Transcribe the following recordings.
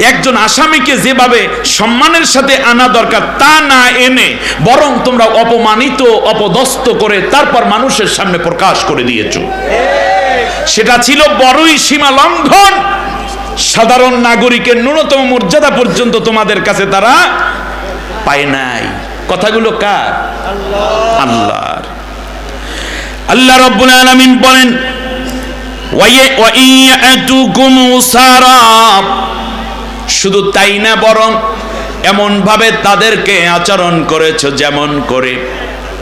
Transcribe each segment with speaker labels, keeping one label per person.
Speaker 1: একজন আসামিকে যেভাবে সম্মানের সাথে আনা দরকার, তা না এনে বরং তোমরা অপমানিত, অপদস্থ করে তারপর মানুষের সামনে প্রকাশ করে দিয়েছ। সেটা ছিল বড়ই সীমা লঙ্ঘন। সাধারণ নাগরিকের ন্যূনতম মর্যাদা পর্যন্ত তোমাদের কাছে তারা পায় নাই। কথাগুলো কার? আল্লাহর। আল্লাহ রব্বুল আলামিন বলেন ওয়াই- ওয়াইন ইয়াতুকুম উসারা শুধু তাই না বরং এমন ভাবে তাদেরকে আচরণ করেছ যেমন করে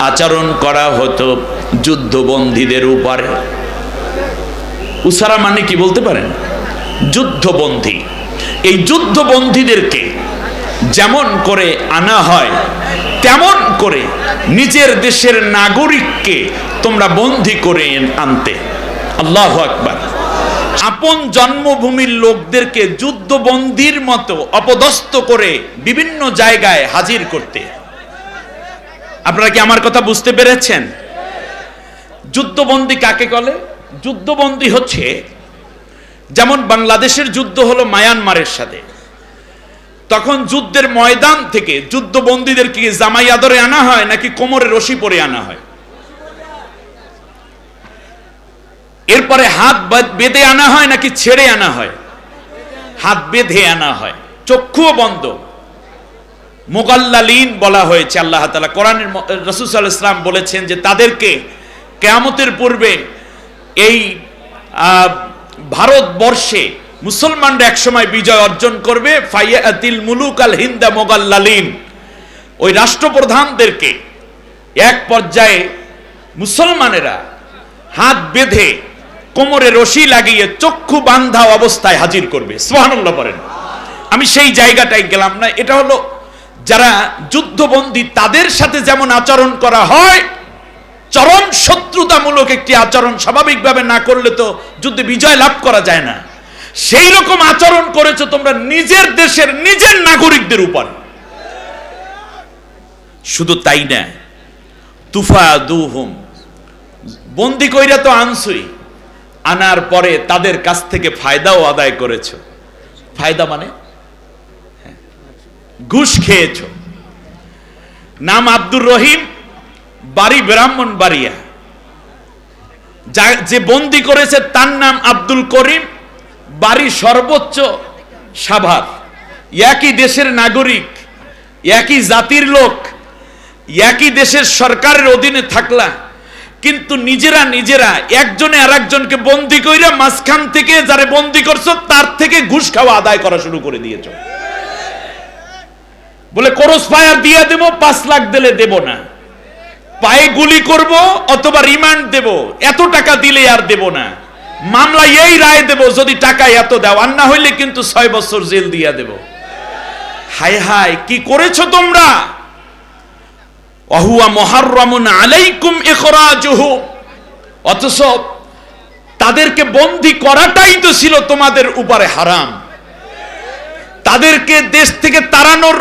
Speaker 1: আচরণ করা হতো যুদ্ধবন্দীদের উপরে। উসারা মানে কি বলতে পারেন? যুদ্ধবন্দী। এই যুদ্ধবন্দীদেরকে যেমন করে আনা হয়, তেমন করে নিজের দেশের নাগরিককে তোমরা বন্দী করে আনতে। আল্লাহ আকবার। আপন জন্মভূমির লোকদেরকে যুদ্ধবন্দির মতো অপদস্থ করে বিভিন্ন জায়গায় হাজির করতে। আপনারা কি আমার কথা বুঝতে পেরেছেন? যুদ্ধবন্দী কাকে বলে? যুদ্ধবন্দী হচ্ছে, যেমন বাংলাদেশের যুদ্ধ হলো মায়ানমারের সাথে। তখন যুদ্ধের ময়দান থেকে যুদ্ধবন্দীদের কি জামাই আদরে আনা হয় নাকি কোমরে রশি পরে আনা হয়? এরপরে হাত বেঁধে আনা হয় নাকি ছেড়ে আনা হয়? হাত বেঁধে আনা হয়। চক্ষুও বন্ধ। মোগাল্লালিন বলা হয়েছে আল্লাহ তালা কোরআনের রসুল ইসলাম বলেছেন যে তাদেরকে কেয়ামতের পূর্বে এই ভারতবর্ষে মুসলমানরা একসময় বিজয় অর্জন করবে। ফাইয়াতিল মুলুক আল হিন্দা মোগাল্লালিন ওই রাষ্ট্রপ্রধানদেরকে এক পর্যায়ে মুসলমানেরা হাত বেঁধে কোমরে রশি লাগিয়ে চক্ষু বান্ধা অবস্থায় হাজির করবে। সোহানুল্লাহ বলেন। আমি সেই জায়গাটায় গেলাম না। এটা হলো যারা যুদ্ধবন্দী, তাদের সাথে যেমন আচরণ করা হয়, চরম শত্রুতামূলক একটি আচরণ স্বাভাবিকভাবে না করলে তো যুদ্ধে বিজয় লাভ করা যায় না। সেই রকম আচরণ করেছ তোমরা নিজের দেশের নিজের নাগরিকদের উপর। শুধু তাই না তুফা দুহুম বন্দি কইরা তো আনছুই। আনার পরে তাদের কাছ থেকে ফায়দাও আদায় করেছ। ফায়দা মানে? হ্যাঁ। ঘুষ খেয়েছো। নাম আব্দুর রহিম, বাড়ি ব্রাহ্মণ বাড়িয়া। যা- যে বন্দি করেছে তার নাম আব্দুল করিম, বাড়ি সর্বোচ্চ সাভার। একই দেশের নাগরিক, একই জাতির লোক, একই দেশের সরকারের অধীনে থাকলা। কিন্তু নিজেরা নিজেরা একজনে আর একজনকে বন্দি কইরা মাঝখান থেকে যারা বন্দি করছ, তার থেকে ঘুষ খাওয়া আদায় করা শুরু করে দিয়েছ। বলে, করস ফায়ার দিয়ে দেবো, পাঁচ লাখ দিলে দেব না। পায়ে গুলি করব অথবা রিমান্ড দেব, এত টাকা দিলে আর দেব না। মামলা এই রায় দেব, যদি টাকা এত দাও, আর না হইলে কিন্তু ছয় বছর জেল দিয়া দেব। হায় হায়, কি করেছ তোমরা? অথচ তাদেরকে বন্দি করাটাই তো ছিল তোমাদের উপরে হারাম। তাদেরকে দেশ থেকে তাড়ানোর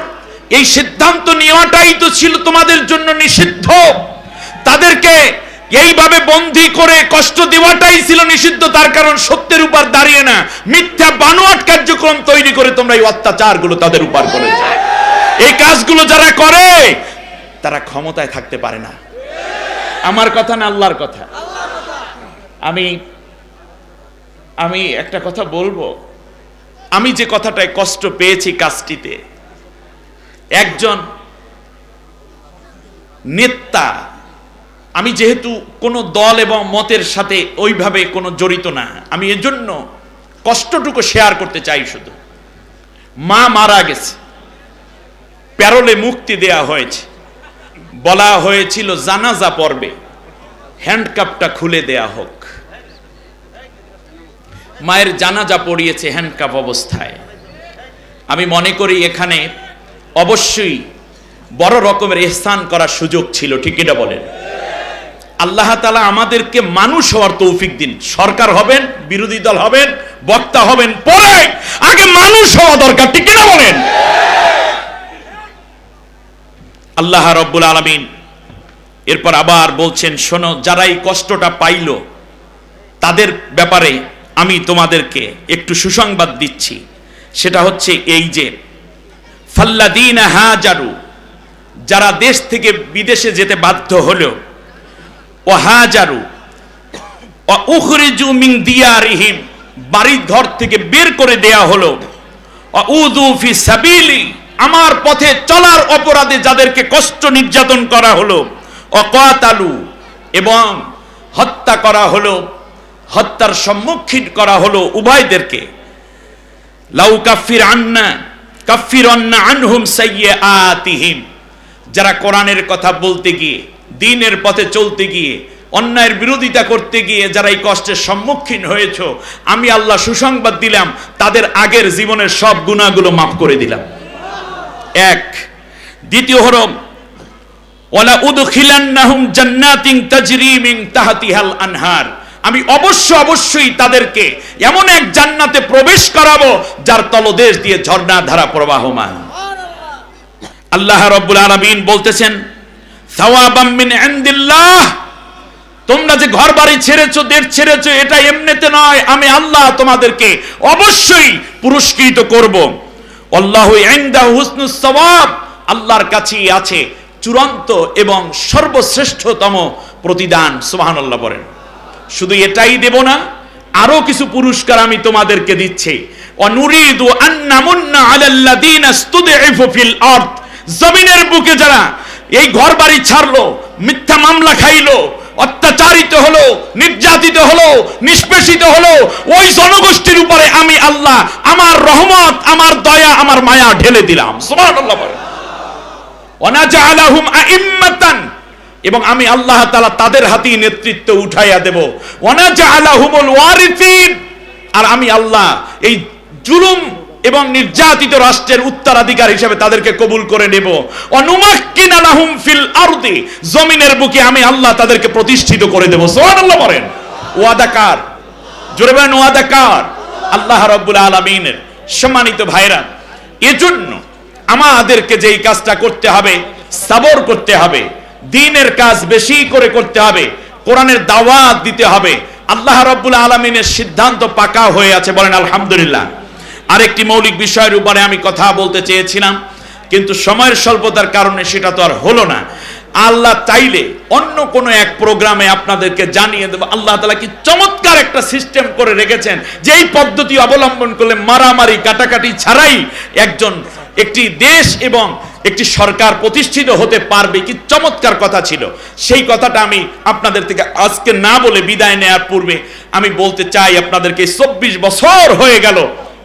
Speaker 1: এই সিদ্ধান্ত নেওয়াটাই তো ছিল তোমাদের জন্য নিষিদ্ধ। তাদেরকে এইভাবে বন্দি করে কষ্ট দেওয়াটাই ছিল নিষিদ্ধ, তার কারণ সত্যের উপর দাঁড়িয়ে না। মিথ্যা বানোয়াট কার্যক্রম তৈরি করে তোমরা এই অত্যাচারগুলো তাদের উপর করে এই কাজগুলো যারা করে তারা ক্ষমতায় থাকতে পারে না। আমার কথা না আল্লাহর কথা? আমি আমি একটা কথা বলব। আমি যে কথাটায় কষ্ট পেয়েছি কাজটিতে, একজন নেতা, আমি যেহেতু কোনো দল এবং মতের সাথে ওইভাবে কোনো জড়িত না, আমি এজন্য কষ্টটুকু শেয়ার করতে চাই শুধু। মা মারা গেছে, প্যারোলে মুক্তি দেয়া হয়েছে। বলা হয়েছিল, জানাজা পর্বে হ্যান্ডকাপটা খুলে দেয়া হোক। মায়ের জানাজা পড়িয়েছে হ্যান্ডকাপ অবস্থায়। আমি মনে করি এখানে অবশ্যই বড় রকমের এহসান করার সুযোগ ছিল, ঠিক এটা বলেন। আল্লাহ তালা আমাদেরকে মানুষ হওয়ার তৌফিক দিন। সরকার হবেন, বিরোধী দল হবেন, বক্তা হবেন, পরে আগে মানুষ হওয়া দরকার, ঠিক কিনা বলেন। আল্লাহ রব্বুল আলমিন এরপর আবার বলছেন, শোনো যারা এই কষ্টটা পাইল, তাদের ব্যাপারে আমি তোমাদেরকে একটু সুসংবাদ দিচ্ছি। সেটা হচ্ছে এই যে, ফাল্লাদিন হাজারু, যারা দেশ থেকে বিদেশে যেতে বাধ্য হলো, ও হাজারু উখরিজু মিন দিয়ারিহিম বাড়ি ঘর থেকে বের করে দেয়া হলো উদু ফি সাবিলি আমার পথে চলার অপরাধে যাদেরকে কষ্ট নির্যাতন করা হলো ও কাতালু এবং হত্যা করা হলো, হত্যার সম্মুখীন করা হলো উভয়দেরকে। লাউ কাফির আন্না, কাফির অন্না আনহুম সাইয়ে আতিহিম যারা কোরআনের কথা বলতে গিয়ে, দিনের পথে চলতে গিয়ে, অন্যায়ের বিরোধিতা করতে গিয়ে যারা এই কষ্টের সম্মুখীন হয়েছ, আমি আল্লাহ সুসংবাদ দিলাম, তাদের আগের জীবনের সব গুণাগুলো মাফ করে দিলাম। এক। দ্বিতীয় হলো, ওয়ালা উদখিলান্নাহুম জান্নাতিন তাজরি মিন তাহতিহাল আনহার। আমি অবশ্য অবশ্যই তাদেরকে এমন এক জান্নাতে প্রবেশ করাবো, যার তলদেশ দিয়ে ঝর্ণা ধারা প্রবাহমান। আল্লাহ রব্বুল আলামিন বলতেছেন, সাওয়াবাম মিন ইনদিল্লাহ, তোমরা যে ঘর বাড়ি ছেড়েছো, দেশ ছেড়েছো, এটা এমনিতে নয়। আমি আল্লাহ তোমাদেরকে অবশ্যই পুরস্কৃত করব। আল্লাহর কাছেই আছে চূড়ান্ত এবং সর্বশ্রেষ্ঠতম প্রতিদান, সুবহানাল্লাহ বলেন। শুধু এটাই দেব না, আরও কিছু পুরস্কার আমি তোমাদেরকে দিচ্ছি। অনুরিদু আন্নামুন্না আলাল্লাযিনা জমিনের বুকে যারা এই ঘর বাড়ি ছাড়লো, মিথ্যা মামলা খাইলো অত্যাচারিত হলো, নির্যাতিত হলো, নিষ্পেষিত হলো, ওই জনগোষ্ঠীর উপরে আমি আল্লাহ, আমার রহমত, আমার দয়া, আমার মায়া ঢেলে দিলাম। সুবহানাল্লাহ এবং আমি আল্লাহ তাআলা তাদের হাতেই নেতৃত্ব উঠাইয়া দেব। ওয়ানাজআলাহুমুল ওয়ারিসিন। আর আমি আল্লাহ এই জুলুম এবং নির্যাতিত রাষ্ট্রের উত্তরাধিকার হিসেবে তাদেরকে কবুল করে নেব। ফিল আরদি, জমিনের বুকে আমি আল্লাহ তাদেরকে প্রতিষ্ঠিত করে দেব। সুবহানাল্লাহ বলেন। ওয়াদাকার জোরে বলেন ওয়াদাকার আল্লাহ রাব্বুল আলামিনের সম্মানিত ভাইরা, এজন্য আমাদেরকে যেই কাজটা করতে হবে, সাবর করতে হবে, দিনের কাজ বেশি করে করতে হবে, কোরআনের দাওয়াত দিতে হবে। আল্লাহ রাব্বুল আলামিনের সিদ্ধান্ত পাকা হয়ে আছে বলেন, আলহামদুলিল্লাহ। আরেকটি মৌলিক বিষয়ের উপরে আমি কথা বলতে চেয়েছিলাম, কিন্তু সময়ের স্বল্পতার কারণে সেটা তো আর হলো না। আল্লাহ চাইলে অন্য কোনো এক প্রোগ্রামে আপনাদেরকে জানিয়ে দেবো, আল্লাহ তালা কি চমৎকার একটা সিস্টেম করে রেখেছেন যে এই পদ্ধতি অবলম্বন করলে মারামারি, কাটাকাটি ছাড়াই একজন, একটি দেশ এবং একটি সরকার প্রতিষ্ঠিত হতে পারবে কি চমৎকার কথা ছিল। সেই কথাটা আমি আপনাদের থেকে আজকে না বলে বিদায় নেওয়ার পূর্বে আমি বলতে চাই, আপনাদেরকে চব্বিশ বছর হয়ে গেল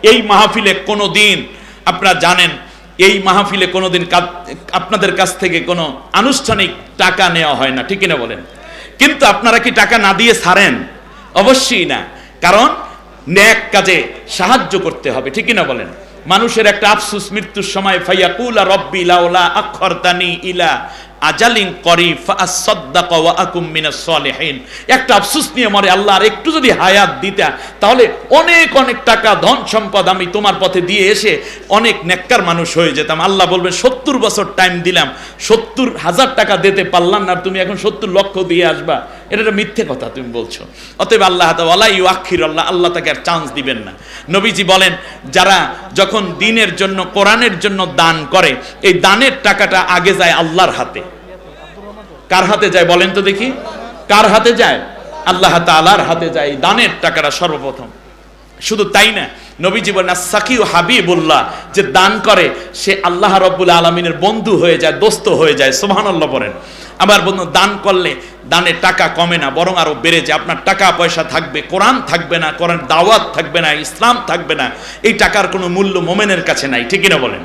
Speaker 1: এই মাহফিলে কোনো দিন আপনারা জানেন, এই মাহফিলে কোনোদিন কা- আপনাদের কাছ থেকে কোনো আনুষ্ঠানিক টাকা নেওয়া হয় না, ঠিক না বলেন? কিন্তু আপনারা কি টাকা না দিয়ে ছাড়েন অবশ্যই না। কারণ ন্যাক কাজে সাহায্য করতে হবে, ঠিক না বলেন? মানুষের একটা আফসুস মৃত্যুর সময়, ফাইয়াকুলা রব্বি লাউলা আখরতানি ইলা আজালিন করি ফাসাদ্দাক ওয়া একটা আফসোস নিয়ে মরে আল্লাহ আর একটু যদি হায়াত দিতা, তাহলে অনেক অনেক টাকা, ধন সম্পদ আমি তোমার পথে দিয়ে এসে অনেক নেককার মানুষ হয়ে যেতাম। আল্লাহ বলবেন সত্তর বছর টাইম দিলাম, সত্তর হাজার টাকা দিতে পারলাম না তুমি এখন সত্তর লক্ষ দিয়ে আসবা। এটা একটা মিথ্যে কথা তুমি বলছো। অতএব আল্লাহ ইউ আখির আল্লাহ আল্লাহ তাকে আর চান্স দিবেন না। নবীজি বলেন, যারা যখন দিনের জন্য, কোরআনের জন্য দান করে, এই দানের টাকাটা আগে যায় আল্লাহর হাতে। কার হাতে যায় বলেন তো দেখি? কার হাতে যায়? আল্লাহ তাআলার হাতে যায়। দানের টাকাটা সর্বপ্রথম। শুধু তাই না, নবীজি বলেন সাকিউ হাবিবুল্লাহ যে দান করে, সে আল্লাহ রব্বুল আলমিনের বন্ধু হয়ে যায়, দোস্ত হয়ে যায়। সুবহানাল্লাহ বলেন। আবার বন্ধু দান করলে দানের টাকা কমে না, বরং আরও বেড়ে যায়। আপনার টাকা পয়সা থাকবে, কোরআন থাকবে না, কোরআন দাওয়াত থাকবে না, ইসলাম থাকবে না। এই টাকার কোনো মূল্য মোমেনের কাছে নাই। ঠিকই না বলেন?